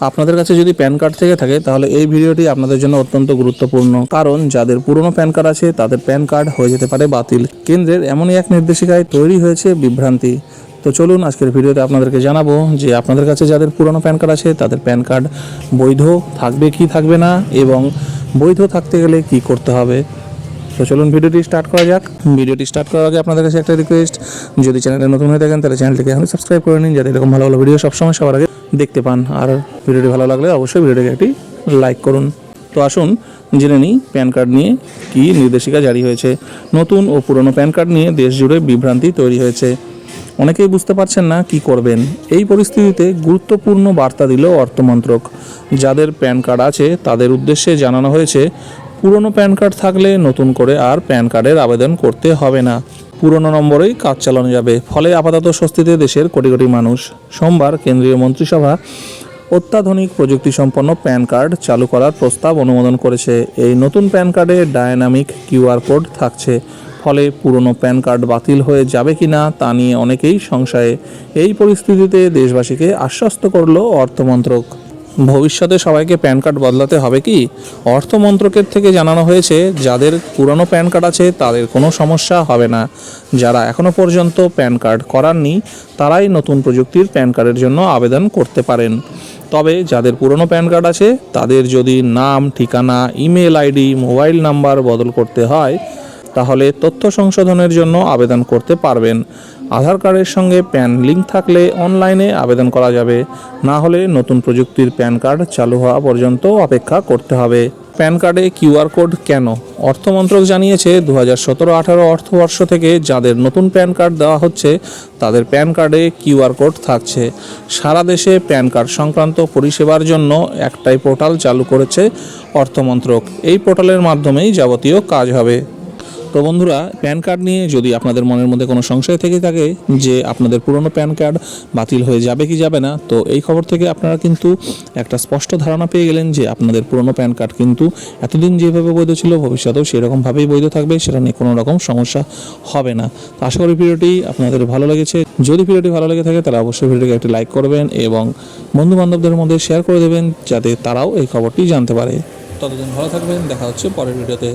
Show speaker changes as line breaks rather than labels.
আপনাদের কাছে যদি প্যান কার্ড থেকে থাকে, তাহলে এই ভিডিওটি আপনাদের জন্য অত্যন্ত গুরুত্বপূর্ণ। কারণ যাদের পুরনো প্যান কার্ড আছে, তাদের প্যান কার্ড হয়ে যেতে পারে বাতিল। কেন্দ্রের এমনই এক নির্দেশিকায় তৈরি হয়েছে বিভ্রান্তি। তো চলুন, আজকের ভিডিওতে আপনাদেরকে জানাব যে আপনাদের কাছে যাদের পুরনো প্যান কার্ড আছে, তাদের প্যান কার্ড বৈধ থাকবে কি থাকবে না, এবং বৈধ থাকতে গেলে কি করতে হবে। তো চলুন, ভিডিওটি স্টার্ট করা যাক। ভিডিওটি স্টার্ট করার আগে আপনাদের কাছে একটা রিকোয়েস্ট। যদি চ্যানেলে নতুন হয়ে থাকেন, তাহলে চ্যানেলটিকে এখন সাবস্ক্রাইব করে নিন, যাতে এরকম ভালো ভালো ভিডিও সবসময় সবার আগে দেখতে পান। আর ভিডিওটি ভালো লাগলে অবশ্যই ভিডিওটিকে একটি লাইক করুন। তো আসুন, জেনে নিই প্যান কার্ড নিয়ে কী নির্দেশিকা জারি হয়েছে। নতুন ও পুরনো প্যান কার্ড নিয়ে দেশ জুড়ে বিভ্রান্তি তৈরি হয়েছে। অনেকেই বুঝতে পারছেন না কি করবেন। এই পরিস্থিতিতে গুরুত্বপূর্ণ বার্তা দিল অর্থমন্ত্রক। যাদের প্যান কার্ড আছে, তাদের উদ্দেশ্যে জানানো হয়েছে, পুরনো প্যান কার্ড থাকলে নতুন করে আর প্যান কার্ডের আবেদন করতে হবে না। পুরনো নম্বরেই কাজ চালানো যাবে। ফলে আপাতত স্বস্তিতে দেশের কোটি কোটি মানুষ। সোমবার কেন্দ্রীয় মন্ত্রিসভা অত্যাধুনিক প্রযুক্তি সম্পন্ন প্যান কার্ড চালু করার প্রস্তাব অনুমোদন করেছে। এই নতুন প্যান কার্ডে ডায়নামিক কিউআর কোড থাকছে। ফলে পুরনো প্যান কার্ড বাতিল হয়ে যাবে কিনা তা নিয়ে অনেকেই সংশয়ে। এই পরিস্থিতিতে দেশবাসীকে আশ্বস্ত করল অর্থমন্ত্রক। ভবিষ্যতে সবাইকে প্যান কার্ড বদলাতে হবে কি? অর্থ মন্ত্রকের থেকে জানানো হয়েছে, যাদের পুরনো প্যান কার্ড আছে, তাদের কোনো সমস্যা হবে না। যারা এখনও পর্যন্ত প্যান কার্ড করাননি, তারাই নতুন প্রযুক্তির প্যান কার্ডের জন্য আবেদন করতে পারেন। তবে যাদের পুরনো প্যান কার্ড আছে, তাদের যদি নাম, ঠিকানা, ইমেল আইডি, মোবাইল নাম্বার বদল করতে হয় তাহলে তথ্য সংশোধনের জন্য আবেদন করতে পারবেন। আধার কার্ডের সঙ্গে প্যান লিঙ্ক থাকলে অনলাইনে আবেদন করা যাবে। না হলে নতুন প্রযুক্তির প্যান কার্ড চালু হওয়া পর্যন্ত অপেক্ষা করতে হবে। প্যান কার্ডে কিউআর কোড কেন? অর্থমন্ত্রক জানিয়েছে দু হাজার সতেরো আঠারো অর্থবর্ষ থেকে যাদের নতুন প্যান কার্ড দেওয়া হচ্ছে, তাদের প্যান কার্ডে কিউআর কোড থাকছে। সারা দেশে প্যান কার্ড সংক্রান্ত পরিষেবার জন্য একটাই পোর্টাল চালু করেছে অর্থমন্ত্রক। এই পোর্টালের মাধ্যমেই যাবতীয় কাজ হবে। তো বন্ধুরা, প্যান কার্ড নিয়ে যদি আপনাদের মনের মধ্যে কোনো সংশয় থেকে থাকে যে আপনাদের পুরনো প্যান কার্ড বাতিল হয়ে যাবে কি যাবে না, তো এই খবর থেকে আপনারা কিন্তু একটা স্পষ্ট ধারণা পেয়ে গেলেন যে আপনাদের পুরনো প্যান কার্ড কিন্তু এতদিন যেভাবে বৈধ ছিল, ভবিষ্যতেও সেরকমভাবেই বৈধ থাকবে, সেটা নিয়ে কোনো রকম সমস্যা হবে না। তো আশা করি ভিডিওটি আপনাদের ভালো লেগেছে। যদি ভিডিওটি ভালো লেগে থাকে, তাহলে অবশ্যই ভিডিওটিকে একটি লাইক করবেন এবং বন্ধু বান্ধবদের মধ্যে শেয়ার করে দেবেন, যাতে তারাও এই খবরটি জানতে পারে। ততদিন ভালো থাকবেন, দেখা হচ্ছে পরের ভিডিওতে।